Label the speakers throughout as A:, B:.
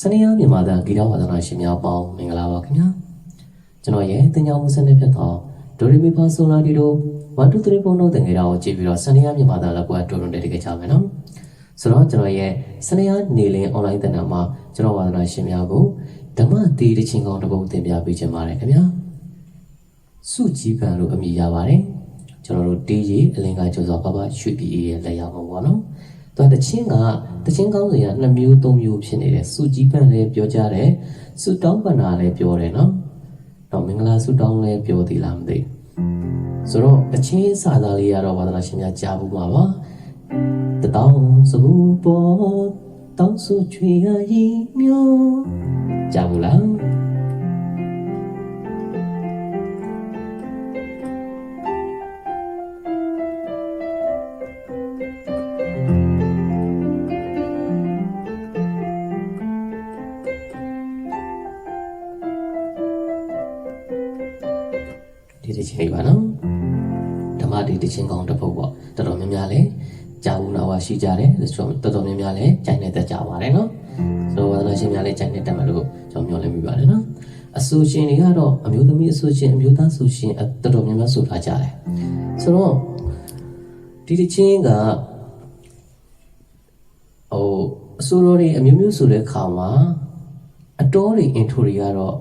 A: စနေရမြန်မာသားဂီတဝါဒနာရှင်များပေါင်းမင်္ဂလာပါခင်ဗျာကျွန်တော်ရဲ့တင်ကြောင်မှုစနစ်ဖြစ်သောဒိုရီမီဖာဆိုလာဒီတို့1 2 3ပုံတော့တင်ကြတာကိုကြည့်ပြီးတော့စနေရမြန်မာသားလည်းကွာတော်တော်တက်ကြကြမယ်နော်ဆိုတော့ကျွန်တော်ရဲ့စနေရနေလင်း online တင်တာမှာကျွန်တော်ဝါဒနာရှင်များကိုဓမ္မတေးတခြင်းကောင်းတစ်ပုဒ်တင်ပြပေးခြင်းပါတယ်ခင်ဗျာစုကြည်ပံလို့အမည်ရပါတယ်ကျွန်တော်တို့တေးကြီးအလင်္ကာကျော်စွာပပရွှေပြည်ရဲ့လက်ရောက်ပါဘောနော် သူကတချင်းကတချင်းကောင်းစဉ်က2မျိုး3မျိုးဖြစ်နေတယ်စုကြည်ပံလည်းပြောကြတယ်စုတောင်းပန်တာလည်းပြောတယ်နော်တော့မင်္ဂလာစုတောင်းလည်းပြောသေးလားမသိဘူးဆိုတော့တချင်းစာသားလေးကတော့ဝါဒနာရှင်များကြားဘူးမှာပါတတောင်းစဘူးပေါ်တောင်းစုချွေရည်မျိုးကြားဘူးလား ဒီတစ်ချင်းလေးပါနော်ဓမ္မဒီတစ်ချင်းကောင်းတစ်ပုဒ်ပေါ့တော်တော်များများလဲကြာဘူးနာဝရှိကြတယ်ဆိုတော့တော်တော်များများလဲကြိုင်နေတတ်ကြပါတယ်နော်ဆိုတော့ဝါသနာရှင်များလဲကြိုင်နေတတ်မှာလို့ကျွန်တော်မျှော်လင့်မိပါတယ်နော်အဆိုရှင်တွေကတော့အမျိုးသမီးအဆိုရှင်အမျိုးသားဆိုရှင်အတော်တော်များများဆိုထားကြတယ်ဆိုတော့ဒီတစ်ချင်းကဟိုအဆိုတော်တွေအမျိုးမျိုးဆိုတဲ့ခါမှာအတော်တွေအင်ထိုတွေကတော့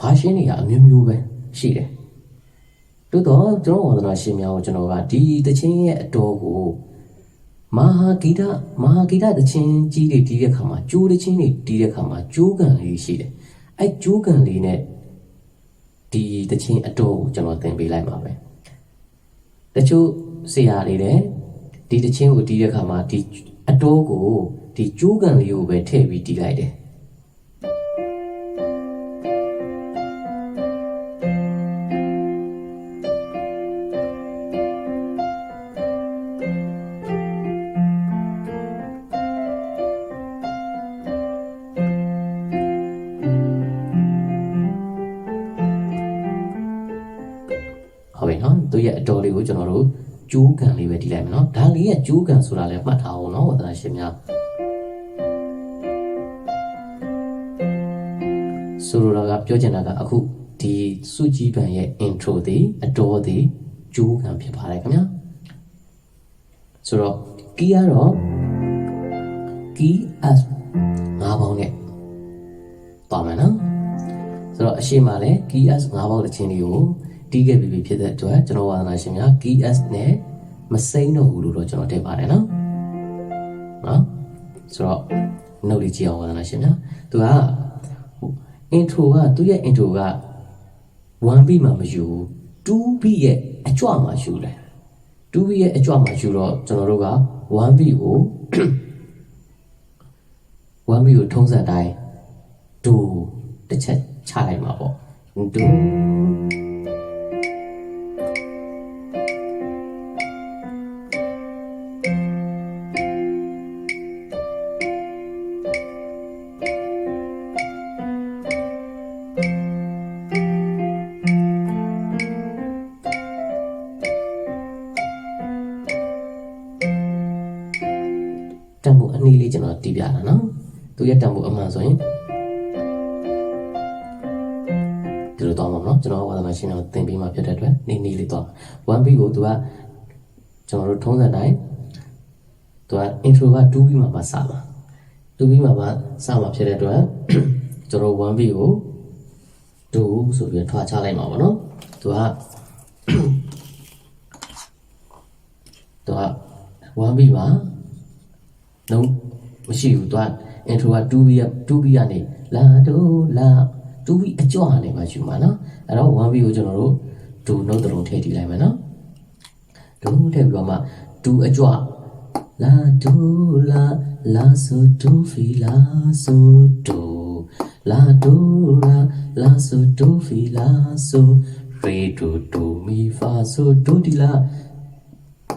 A: ဘာရှင်းတွေကအမျိုးမျိုးပဲရှိတယ် တို့တော့ကျွန်တော်ဝါသနာရှင်များကိုကျွန်တော်ကဒီတခြင်းရဲ့အတော်ကိုမဟာဂီတမဟာဂီတတခြင်းကြီးတွေတီးတဲ့ခါမှာကျိုးတခြင်းတွေတီးတဲ့ခါမှာကျိုးကန်လေးရှိတယ်အဲကျိုးကန်လေးနဲ့ဒီတခြင်းအတော်ကိုကျွန်တော်သင်ပေးလိုက်ပါပဲတချို့ဆရာတွေတဲ့ဒီတခြင်းကိုတီးတဲ့ခါမှာဒီအတော်ကိုဒီကျိုးကန်လေးကိုပဲထည့်ပြီးတီးလိုက်တယ် ကိုကျွန်တော်တို့ကျိုးကန်လေးပဲတီးလိုက်မယ်နော်ဒါလေးရဲ့ကျိုးကန်ဆိုတာလည်းမှတ်ထားအောင်နော်ဝဒနာရှင်များဆိုလိုတာကပြောချင်တာကအခုဒီစုကြည်ပံရဲ့ intro ဒီအတော်ဒီကျိုးကန်ဖြစ်ပါတယ်ခင်ဗျာဆိုတော့ကီးကတော့ key as ငါးပေါင်းနဲ့သွားမယ်နော်ဆိုတော့အရှိမလဲ key as ငါးပေါင်းတစ်ချင်းလေးကို တီးခဲ့ပြီးပြီဖြစ်တဲ့အတွက်ကျွန်တော်ဝါသနာရှင်များ key as နဲ့မစိမ့်တော့ဘူးလို့တော့ကျွန်တော်ထည့်ပါတယ်နော်နော်ဆိုတော့ note လေးကြည့်အောင်ဝါသနာရှင်များသူက intro ကသူရဲ့ intro က 1B မှာမယူဘူး 2B ရဲ့အကြွမှာယူတယ် 2B ရဲ့အကြွမှာယူတော့ကျွန်တော်တို့က 1B ကို 1B ကိုထုံးစံတိုင်းဒူတစ်ချက်ချလိုက်မှာပေါ့ဒူ ကိုသူကကျွန်တော်တို့ထုံးစံတိုင်းသူက intro က 2B မှာပါစမှာ 2B မှာပါစမှာဖြစ်တဲ့အတွက်ကျွန်တော် 1B ကို2ဆိုပြီးထွာချလိုက်မှာပေါ့နော်သူကသူက 1B မှာလုံးမရှိဘူးသူက intro က 2B က 2B ကနေလာဒိုလာ 2B အကြွကနေမှယူမှာနော်အဲ့တော့ 1B ကိုကျွန်တော်တို့ဒူ note တုံးထည့်ထည့်လိုက်မယ်နော် ဒူထည့်ပြီးတော့မှဒူအကြွလာဒိုလာလာဆိုဒူဖီလာဆိုဒိုလာဒိုလာလာဆိုဒူဖီလာဆိုရေဒိုဒိုမီဖာဆိုဒိုဒီလာ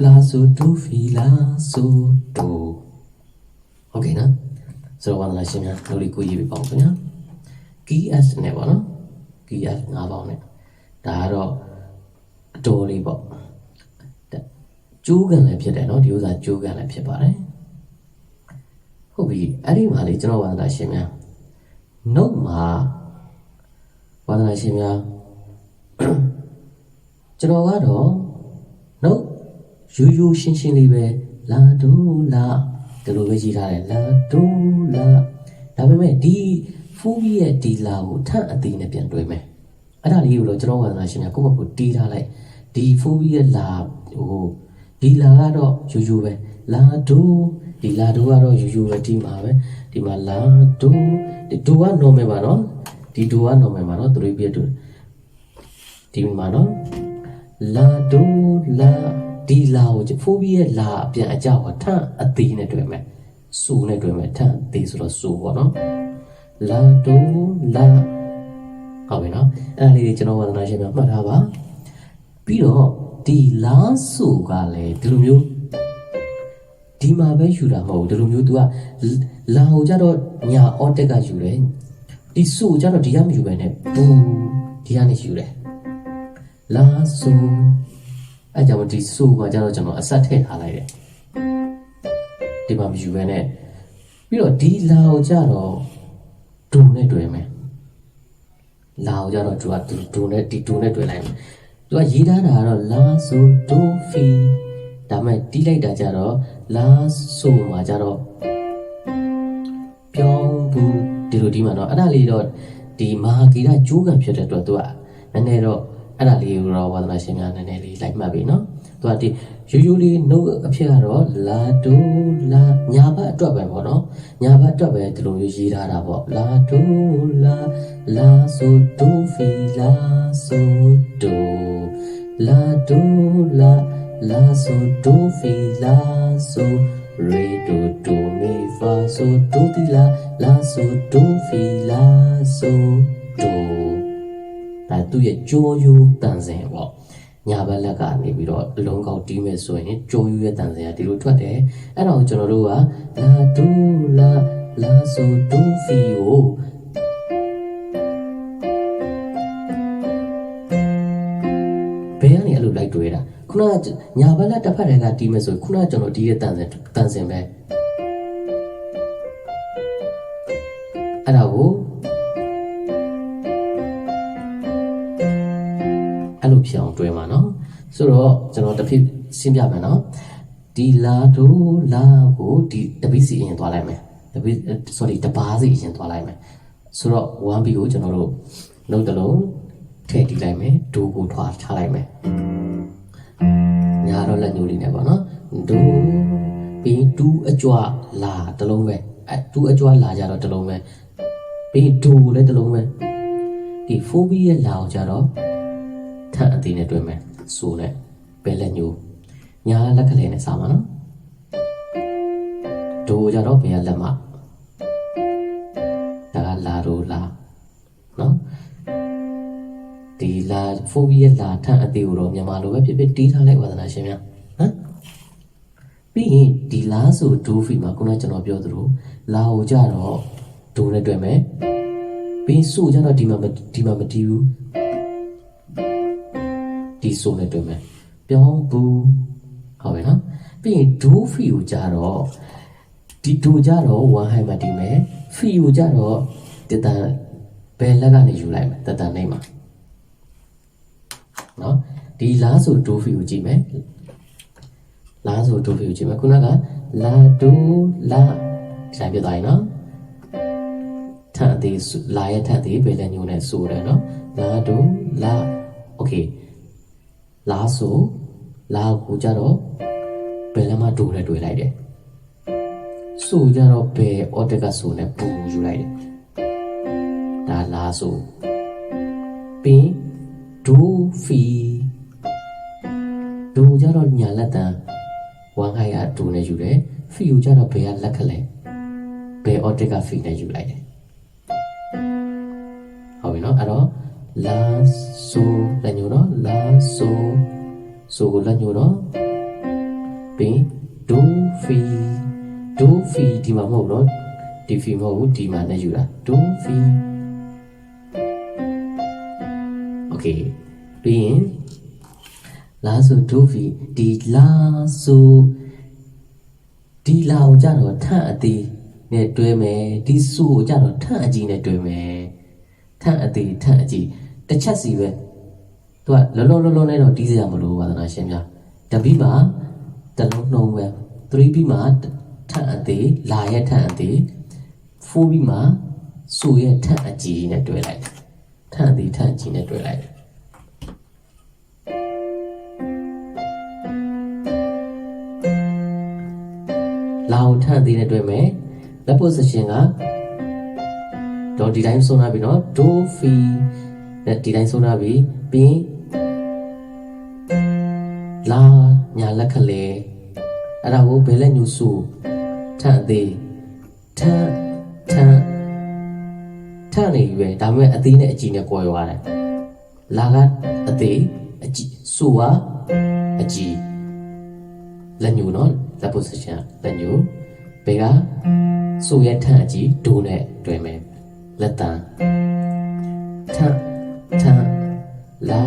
A: လာဆိုဒူဖီလာဆိုဒိုဟုတ်ကဲ့နော်ဆိုတော့ဝါသနာရှင်များလူတွေကိုရေးပြပါဦးခင်ဗျာ key s နဲ့ပေါ့နော် key s ၅ပေါင်းနဲ့ဒါကတော့အတော်လေးပေါ့တဲ့ ကျိုးကန်လည်းဖြစ်တယ်နော်ဒီဥစ္စာကျိုးကန်လည်းဖြစ်ပါတယ်ဟုတ်ပြီအဲ့ဒီမှာလေကျွန်တော်ဝါသနာရှင်များနှုတ်မှာဝါဒနာရှင်များကျွန်တော်ကတော့နှုတ်ယူယူရှင်းရှင်းလေးပဲလာဒိုလာဒီလိုပဲကြည်ထားတယ်လာဒိုလာဒါပေမဲ့ဒီဖူးပြီးရဲ့ဒီလာကိုထပ်အသေးနဲ့ပြန်တွဲမယ်အဲ့ဒါလေးကိုတော့ကျွန်တော်ဝါဒနာရှင်များကိုယ့်ဘက်ကိုတီးထားလိုက်ဒီဖူးပြီးရဲ့လာဟို ဒီလာကတော့ယူယူပဲလာဒိုဒီလာဒိုကတော့ယူယူပဲဒီမှာပဲဒီမှာလာဒိုဒီဒိုက normal ပါနော်ဒီဒိုက normal ပါနော်3ပြည့်တူဒီမှာနော်လာဒိုလာဒီလာကိုဖိုးပြီးရဲ့လာအပြန်အကြောက်ထအသေးနဲ့တွေ့မယ်စူနဲ့တွေ့မယ်ထအသေးဆိုတော့စူပေါ့နော်လာဒိုလာဟုတ်ပြီနော်အဲ့ဒါလေးတွေကျွန်တော်ဝါသနာရှင်များမှတ်ထားပါပြီးတော့ ဒီလာစုကလည်းဒီလိုမျိုးဒီမှာပဲယူတာမဟုတ်ဘူးဒီလိုမျိုး तू ကလာဟိုကြတော့ညာအော့တက်ကယူတယ်ဒီစုကြတော့ဒီကမယူပဲနဲ့ဘူးဒီကနေယူတယ်လာစုအဲကြောင့်ဒီစုမှာကြတော့ကျွန်တော်အဆက်ထည့်ထားလိုက်တယ်ဒီမှာမယူပဲနဲ့ပြီးတော့ဒီလာဟိုကြတော့ဒူနဲ့တွေ့မယ်လာဟိုကြတော့ तू ကဒူနဲ့ဒီဒူနဲ့တွေ့လိုက်မယ် သူကရေးထားတာကတော့လာဆိုဒိုဖီဒါမဲ့တီးလိုက်တာကြတော့လာဆိုမှာကြတော့ပြောင်းဘူးဒီလိုဒီမှာတော့အဲ့ဒါလေးတော့ဒီမဟာဂီရကျိုးကံဖြစ်တဲ့အတွက်သူကနည်းနည်းတော့အဲ့ဒါလေးကိုတော့ဝါသနာရှင်များနည်းနည်းလေးလိုက်မှတ်ပြီနော် သူကဒီရိုးရိုးလေးနှုတ်အဖြစ်ကတော့လာဒိုလာညာဘက်အတွက်ပဲပေါ့နော်ညာဘက်အတွက်ပဲဒီလိုရေးထားတာပေါ့လာဒိုလာလာဆိုဒိုဖီလာဆိုဒိုလာဒိုလာလာဆိုဒိုဖီလာဆိုရေဒိုဒိုမီဖာဆိုဒိုတီလာလာဆိုဒိုဖီလာဆိုဒိုဒါသူ့ရဲ့ကြိုးရိုးတန်စင်ပေါ့ ညာဘက်လက်ကနေပြီးတော့အလုံးကောက်တီးမယ်ဆိုရင်ကြိုးရိုးရဲ့တန်စင်ကဒီလိုထွက်တယ်အဲ့တော့ကျွန်တော်တို့ကလာဒိုလာလာဆိုဒိုဖီကိုဘယ်ကနေအဲ့လိုလိုက်တွေးတာခုနကညာဘက်လက်တစ်ဖက်တည်းကတီးမယ်ဆိုရင်ခုနကကျွန်တော်တီးတဲ့တန်စင်တန်စင်ပဲအဲ့ဒါကို ဆိုတော့ကျွန်တော်တစ်ဖိရှင်းပြမယ်နော်ဒီလာဒိုလာကိုဒီတပိစီအရင်သွားလိုက်မယ်တပိ sorry တပါးစီအရင်သွားလိုက်မယ်ဆိုတော့ 1B ကိုကျွန်တော်တို့နှုတ်တလုံးထည့်တီးလိုက်မယ်ဒိုကိုထွားထားလိုက်မယ်ညာတော့လက်ညှိုးလေးနဲ့ပေါ့နော်ဒိုပြီးတူးအကြွလာတလုံးပဲအဲတူးအကြွလာကြတော့တလုံးပဲပြီးဒိုလည်းတလုံးပဲဒီဖိုးဘီရဲ့လာကိုကြတော့ထပ်အသေးနဲ့တွဲမယ် ဆိုနဲ့ပဲလက်ညှိုးညာလက်ကလေးနဲ့စားမှာနော်ဒိုကြတော့ဘယ်ကလက်မဒါကလာဒိုလာနော်ဒီလာဖိုးဘီရဲ့လာထပ်အသေးကိုတော့မြန်မာလိုပဲဖြစ်ဖြစ်တီးထားလိုက်ဝါသနာရှင်များဟမ်ပြီးရင်ဒီလာဆိုဒိုဖီမှာခုနကကျွန်တော်ပြောသလိုလာကိုကြတော့ဒိုနဲ့တွဲမယ်ပြီးဆိုကြတော့ဒီမှာမဒီမှာမတီးဘူးဒီ ဆိုနဲ့တွေ့မယ်ပြောင်းဘူးဟုတ်ပြီနော်ပြီးရင် do ဖီကိုကြတော့ဒီ do ကြတော့1 high မှာတည်မယ်ဖီကိုကြတော့တတန်ဘယ်လက်ကနေယူလိုက်မလဲတတန်နေမှာနော်ဒီလားဆို do ဖီကိုကြည့်မယ်လားဆို do ဖီကိုကြည့်မယ်ခုနကလာ do လာဒီတိုင်းပြသွားရင်နော်ထန်သေးလာရဲ့ထန်သေးဘယ်လက်ညိုနဲ့ဆိုတယ်နော်လာ do လာ okay လာဆိုလာကိုကြတော့ဘယ်လမ်းမှာဒိုနဲ့တွေ့လိုက်တယ်ဆိုကြတော့ဘယ်အော်တက်ကဆိုနဲ့ပူယူလိုက်တယ်ဒါလာဆိုပြီးဒိုဖီဒိုကြတော့ညာလက်တန်ဝမ်ဟိုင်ကဒိုနဲ့ယူတယ်ဖီကိုကြတော့ဘယ်ကလက်ခလဲဘယ်အော်တက်ကဖီနဲ့ယူလိုက်တယ်ဟုတ်ပြီနော်အဲ့တော့ လာဆိုလက်ညိုနော်လာဆိုဆိုကိုလက်ညိုနော်ပြီးဒိုဖီဒိုဖီဒီမှာမဟုတ်နော်ဒီဖီမဟုတ်ဘူးဒီမှာနဲ့ယူတာဒိုဖီ okay ပြီးရင်လာဆိုဒိုဖီဒီလာဆိုဒီလာကိုကြတော့ထပ်အသေးနနဲ့တွဲမယ်ဒီဆိုကိုကြတော့ထန့်အကြီးနဲ့တွဲမယ်ထန့်အသေးထန့်အကြီး တစ်ချက်စီပဲသူကလောလောလောလောနဲ့တော့ဒီးစရာမလိုဝါသနာရှင်များတပီးမှာတလုံးနှုံပဲ3ပြီးမှာထပ်အသေးလာရဲ့ထပ်အသေး4ပြီးမှာစူရဲ့ထပ်အကြီးနဲ့တွဲလိုက်ထပ်အသေးထပ်အကြီးနဲ့တွဲလိုက်လာကိုထပ်သေးနဲ့တွဲမယ်လက် position ကတော့ဒီတိုင်းဆုံးလာပြီနော် do fi နဲ့ဒီတိုင်းဆုံးထားပြီပြီးရင်လာညာလက်ခလေအဲ့ဒါကိုဘယ်လက်ညှို့စုထန့်သေးထန့်ထန့်ထန့်နေပြီပဲဒါပေမဲ့အသေးနဲ့အကြီးနဲ့ကွဲသွားတယ်လာကအသေးအကြီးစုကအကြီးလက်ညိုနော်လက် position လက်ညိုဘေကဆိုရဲ့ထန့်အကြီးဒိုနဲ့တွဲမယ်လက်တန်ထန့် ထန့်လာ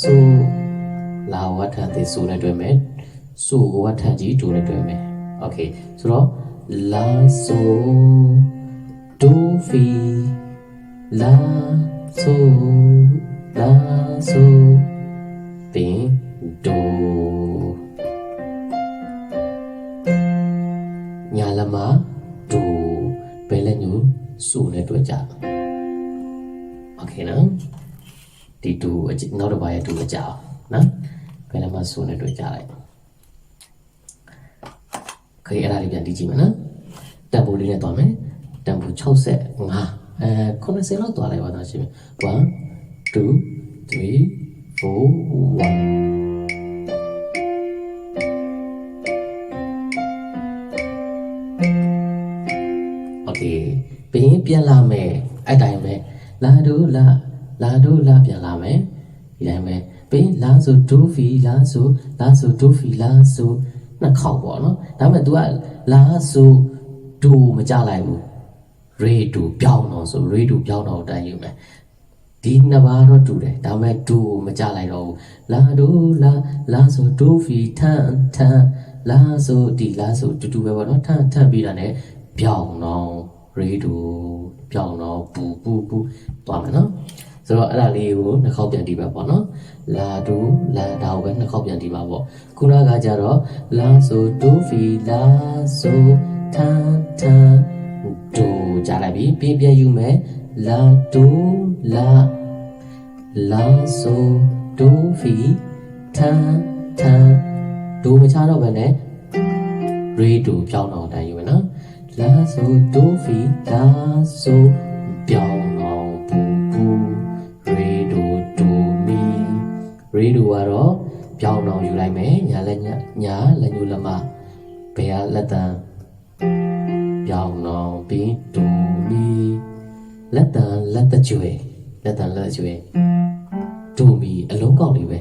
A: ဆိုလာဝတ်ထန့်သေးဆိုနဲ့တွဲမယ်ဆိုဝတ်ထန့်ကြီးဒိုနဲ့တွဲမယ်โอเคဆိုတော့လာဆိုဒိုဖီလာဆိုလာဆိုပင်ဒို ညာလမဒူဘယ်လက်ညိုစုနဲ့တွေ့ကြโอเคနော် ဒီတူနောက်တစ်ပါးရဲ့တူကိုကြာအောင်နော်ဘယ်နှမဆိုးနဲ့တွေ့ကြလိုက်ခေအဲ့ဒါလေးပြန်ကြည့်ကြည့်မယ်နော်တန်ဖိုးလေးနဲ့သွားမယ်တန်ဖိုး65အဲ90လောက်သွားလိုက်ပါတော့ရှင်1 2 3 4 1ဘရင်ပြန်လာမယ်အဲ့တိုင်းပဲလာတို့လာ လာဒိုလာပြန်လာမယ်ဒီတိုင်းပဲဘင်းလာဆိုဒိုဖီလာဆိုလာဆိုဒိုဖီလာဆိုနှစ်ခေါက်ပေါ့နော်ဒါပေမဲ့ तू ကလာဆိုဒိုမကြလိုက်ဘူးရေဒိုပြောင်းတော့ဆိုရေဒိုပြောင်းတော့တိုင်းယူမယ်ဒီနှစ်ပါးတော့တူတယ်ဒါပေမဲ့ဒိုမကြလိုက်တော့ဘူးလာဒိုလာလာဆိုဒိုဖီထန်ထန်လာဆိုဒီလာဆိုတူတူပဲပေါ့နော်ထန်ထန်ပြီးတာ ਨੇ ပြောင်းတော့ရေဒိုပြောင်းတော့ပူပူပူသွားမယ်နော် ဆိုတော့အဲ့ဒါလေးကိုနှစ်ခေါက်ပြန်တီးပါပေါ့နော်လာဒိုလာဒါကိုပဲနှစ်ခေါက်ပြန်တီးပါပေါ့ခုနကကြတော့လာဆိုဒိုဖီလာဆိုထန်ထန်ဒိုကြားလိုက်ပြီပြင်းပြယူမယ်လာဒိုလာလာဆိုဒိုဖီထန်ထန်ဒိုမချတော့ဘဲနဲ့ရေဒိုပြောင်းတော့တိုင်းယူမယ်နော်လာဆိုဒိုဖီလာဆိုပြောင်းတော့ပူပူ ရေဒိုဒိုမီရေဒိုကတော့ပြောင်းတော့ယူလိုက်မယ်ညာလက်ညညာလက်ညိုလက်မဘယ်ကလက်တန်ပြောင်းတော့ပြီးဒိုမီလက်တန်လက်တကြွယ်လက်တန်လက်ကြွယ်ဒိုမီအလုံးကောက်လေးပဲ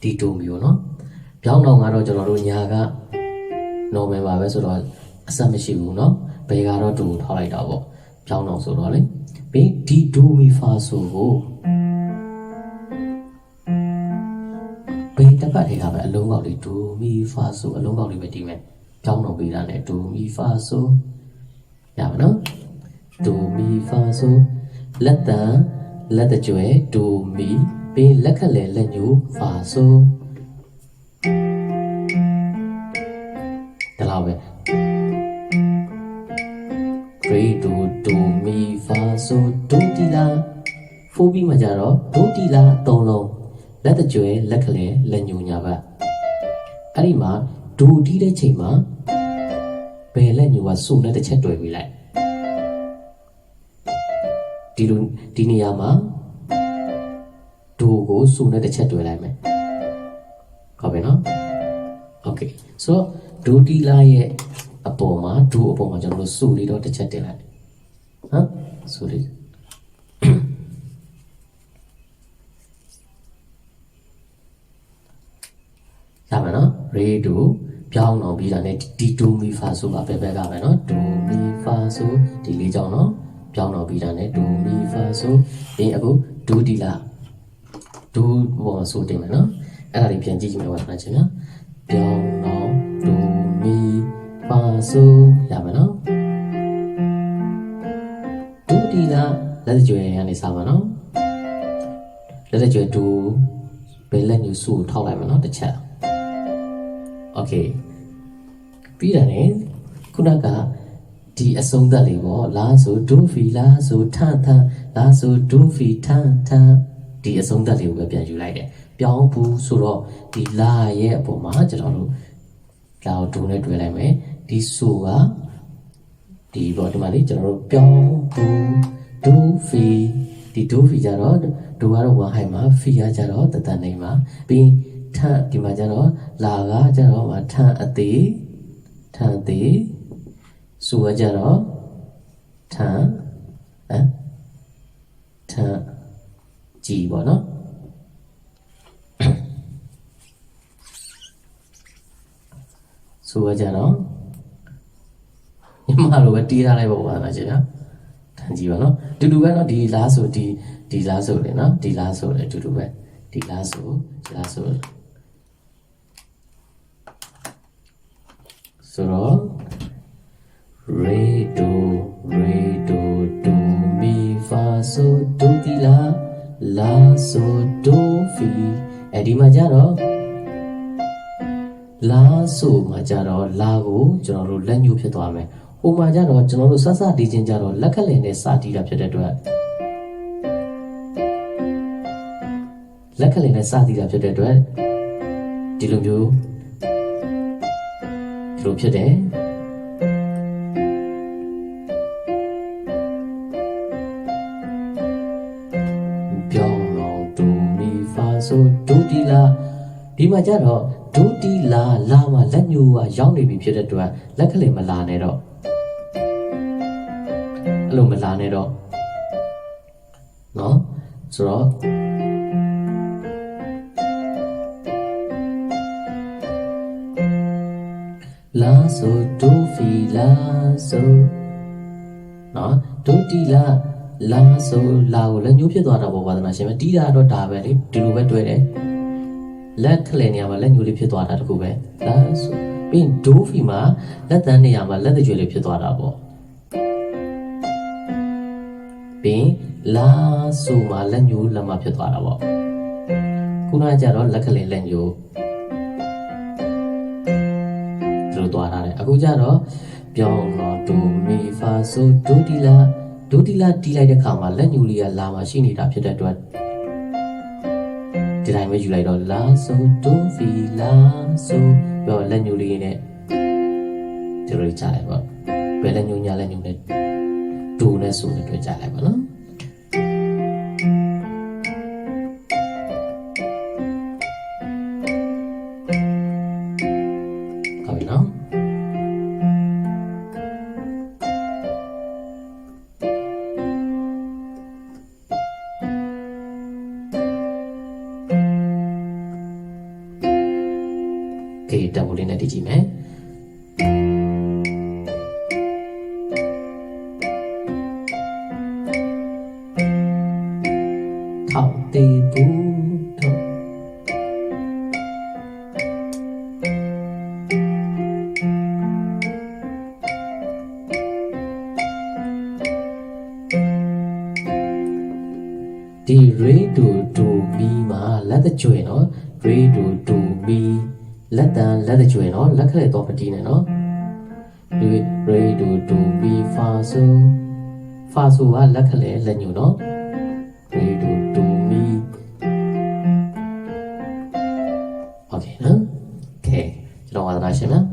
A: ဒီဒိုမီကိုနော်ပြောင်းတော့ကတော့ကျွန်တော်တို့ညာက normal ပါပဲဆိုတော့အဆက်မရှိဘူးเนาะဘယ်ကတော့တူထောက်လိုက်တာပေါ့ပြောင်းတော့ဆိုတော့လေ ပြီးဒီဒိုမီဖာဆိုကိုဘယ်တစ်ပတ်ထဲကပဲအလုံးကောက်လေးဒိုမီဖာဆိုအလုံးကောက်လေးပဲဒီမဲ့ပြောင်းတော့ပေးတာ ਨੇ ဒိုမီဖာဆိုရပါနော်ဒိုမီဖာဆိုလက်တန်လက်တကြွယ်ဒိုမီပြီးလက်ခက်လေလက်ညိုဖာဆို ဖိုးပြီးမှကြတော့ဒိုတီလာအသုံးလုံးလက်တကြွယ်လက်ကလေးလက်ညူညာဘတ်အဲ့ဒီမှာဒိုတီးတဲ့ချိန်မှာဘယ်လက်ညူကစုနဲ့တစ်ချက်တွေ့ပြီးလိုက်ဒီလိုဒီနေရာမှာဒိုကိုစုနဲ့တစ်ချက်တွေ့လိုက်မယ်ဟုတ်ပြီနော်โอเคဆိုတော့ဒိုတီလာရဲ့အပေါ်မှာဒိုအပေါ်မှာကျွန်တော်တို့စုလေးတော့တစ်ချက်တင်လိုက်ဟမ်စုလေး မယ်နော်ရေဒိုပြောင်းတော့ပြီးတာ ਨੇ ဒီဒိုမီဖာဆိုပါပဲပဲကပဲနော်ဒိုမီဖာဆိုဒီလေးကြောင့်နော်ပြောင်းတော့ပြီးတာ ਨੇ ဒိုမီဖာဆိုဒီအခုဒိုဒီလာဒိုဘောဆိုတင်မယ်နော်အဲ့ဒါလေးပြန်ကြည့်ကြည့်မယ်ဝါသနာချင်းနော်ပြောင်းတော့ဒိုမီဖာဆိုရမယ်နော်တီလာလက်တကြွယ်ကနေစပါနော်လက်တကြွယ်ဒူဘယ်လက်ညူစုကိုထောက်လိုက်မယ်နော်တစ်ချက် โอเคပြီးတယ်ねခုနကဒီအဆုံးသက်လေးပေါ့လာဆိုဒူဖီလာဆိုထန်ထန်လာဆိုဒူဖီထန်ထန်ဒီအဆုံးသက်လေးကိုပဲပြန်ယူလိုက်တယ်ပြောင်းဘူးဆိုတော့ဒီလာရဲ့အပေါ်မှာကျွန်တော်တို့လာကိုဒူနဲ့တွဲလိုက်မယ်ဒီဆိုကဒီပေါ့ဒီမှာလေကျွန်တော်တို့ပြောင်းဘူးဒူဖီဒီဒူဖီကြတော့ဒူကတော့ဝါဟိုင်မှာဖီကကြတော့တတန်နေမှာပြီး ထန်ဒီမှာကြတော့လာကကြတော့မှာထန်အသေးထန်အသေးဆိုရကြတော့ထန်ဟမ်ထန်ကြည်ပေါ့နော်ဆိုရကြတော့ညီမလိုပဲတီးထားလိုက်ပေါ့ပါလားရှင်ဗျာထန်ကြည်ပါနော်တူတူပဲနော်ဒီလားဆိုဒီဒီလားဆိုလေနော်ဒီလားဆိုလေတူတူပဲဒီလားဆိုဒီလားဆို ဆိုတော့ re do re do do mi fa so do ti la la so do fi အဲဒီမှာကြတော့လာဆိုမှာကြတော့လာကိုကျွန်တော်တို့လက်ညှိုးဖြစ်သွားမယ်ဟိုမှာကြတော့ကျွန်တော်တို့ဆက်စတီးချင်းကြတော့လက်ခက်လင်နဲ့စတီးတာဖြစ်တဲ့အတွက်လက်ခက်လင်နဲ့စတီးတာဖြစ်တဲ့အတွက်ဒီလိုမျိုးဒီ လိုဖြစ်တယ်ပြောင်းတော့ဒူမီဖာဆိုဒူတီလာဒီမှာကြတော့ဒူတီလာလာမှာလက်ညှိုးကရောက်နေပြီဖြစ်တဲ့အတွက်လက်ကလေးမလာနဲ့တော့အဲ့လိုမလာနဲ့တော့နော်ဆိုတော့ လာဆိုဒူဖီလာဆိုနော်ဒူတီလာလာဆိုလာကိုလက်ညှိုးဖြစ်သွားတာပေါ့ပါဒနာရှင်ပဲတီးတာတော့ဒါပဲလေဒီလိုပဲတွေ့တယ်လက်ခလေနေရာမှာလက်ညှိုးလေးဖြစ်သွားတာတခုပဲလာဆိုပြီးရင်ဒိုးဖီမှာလက်တန်းနေရာမှာလက်တကြွယ်လေးဖြစ်သွားတာပေါ့ပြီးရင်လာဆိုမှာလက်ညှိုးလက်မဖြစ်သွားတာပေါ့ခုနကကြတော့လက်ခလေလက်ညှိုး လိုသွားတာလေအခုကြတော့ပြောင်းတော့ဒိုမီဖာဆိုဒိုတီလာဒိုတီလာတီးလိုက်တဲ့ခါမှာလက်ညှိုးလေးကလာမှာရှိနေတာဖြစ်တဲ့အတွက်ဒီတိုင်းပဲယူလိုက်တော့လာဆိုဒိုဖီလာဆိုပြောလက်ညှိုးလေးနဲ့ဒီလိုကြားလိုက်ပေါ့ဘယ်လက်ညှိုးညာလက်ညှိုးနဲ့ဒိုနဲ့ဆိုနဲ့တွေ့ကြလိုက်ပါနော် လေးနဲ့တည်ကြည့်မယ် နော်လက်ခလက်တော့ပတီးနဲ့နော်ဒီ re do do be fa so fa so ကလက်ခလက်လက်ညို့နော် re do do mi okay နော် okay ကျွန်တော်ဝါသနာရှင်နော်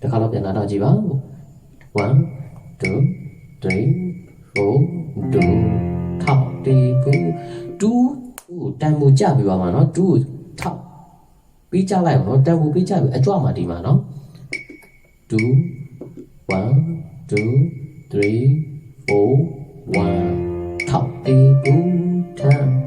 A: တစ်ခါတော့ပြန်လာတော့ကြည့်ပါ1 2 3 4 do ထောက်တီးဘူး2ကိုတန်ဖိုးကြပြပါမှာနော်2ကို ပြီးကြလိုက်အောင်နော်တန်ဖိုပြီးကြပြီအကြွမှာဒီမှာနော်2 1 2 3 4 1ထောက်တီဘူး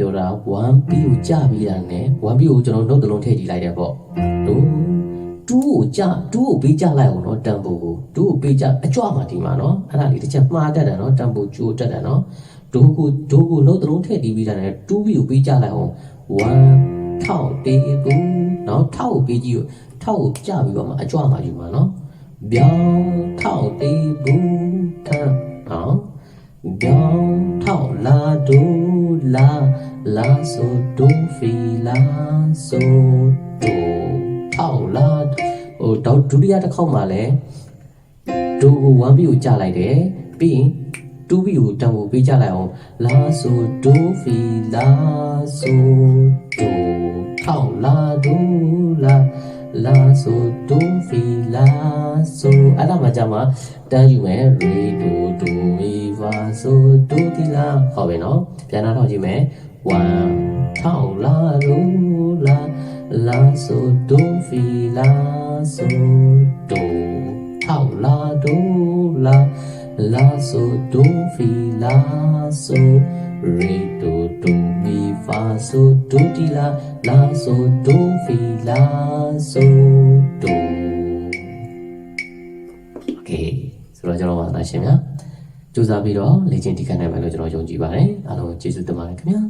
A: ပြောတာ1 p ကိုကြပြီးတာနဲ့1 p ကိုကျွန်တော်နှုတ်သလုံးထည့်ကြည့်လိုက်တယ်ပေါ့တို့2ကိုကြ2ကိုပေးကြလိုက်အောင်နော်တမ်ပိုကို2ကိုပေးကြအကြွမှာဒီမှာနော်အဲ့ဒါလေးတစ်ချက်မှားတတ်တယ်နော်တမ်ပိုကျိုးတတ်တယ်နော်ဒိုးကိုဒိုးကိုနှုတ်သလုံးထည့်ပြီးတာနဲ့2 p ကိုပေးကြလိုက်အောင်1ထောက်တေးဘူးနော်ထောက်ကိုပေးကြည့်ထောက်ကိုကြပြီးတော့မှအကြွမှာယူမှာနော်ပြောင်းထောက်တေးဘူးထမ်းနော် Don't talk la do la လာဒိုလာလာဆိုဒိုဖီလာဆိုဒိုထောက်လာဟိုတော့ဒုတိယတစ်ခေါက်မှာလဲဒိုကို 1B ကိုကြာလိုက်တယ်ပြီးရင် 2B ကိုတန်ကိုပေးကြလိုက်အောင်လာဆိုဒိုဖီလာဆိုဒိုထောက်လာဒိုလာလာဆိုဒိုဖီလာဆိုအဲ့ဒါမှကြာမှာတန်းယူမယ်ရေဒိုဒိုမီဖာဆိုဒိုတီလာဟုတ်ပြီနော်ပြန်လာတော့ကြည့်မယ် 1ထောက်လာဒိုလာလာဆိုဒိုဖီလာဆိုဒိုထောက်လာဒိုလာလာဆိုဒိုဖီလာဆိုရေဒိုဒိုမီဖာဆိုဒိုတီလာလာဆိုဒိုဖီလာဆိုဒိုโอเคဆိုတော့ကျွန်တော်ပါသားရှင်များစူးစမ်းပြီးတော့လေ့ကျင့်တည်ခတ်နိုင်မယ်လို့ကျွန်တော်ယုံကြည်ပါတယ်အားလုံးကျေးဇူးတင်ပါတယ်ခင်ဗျာ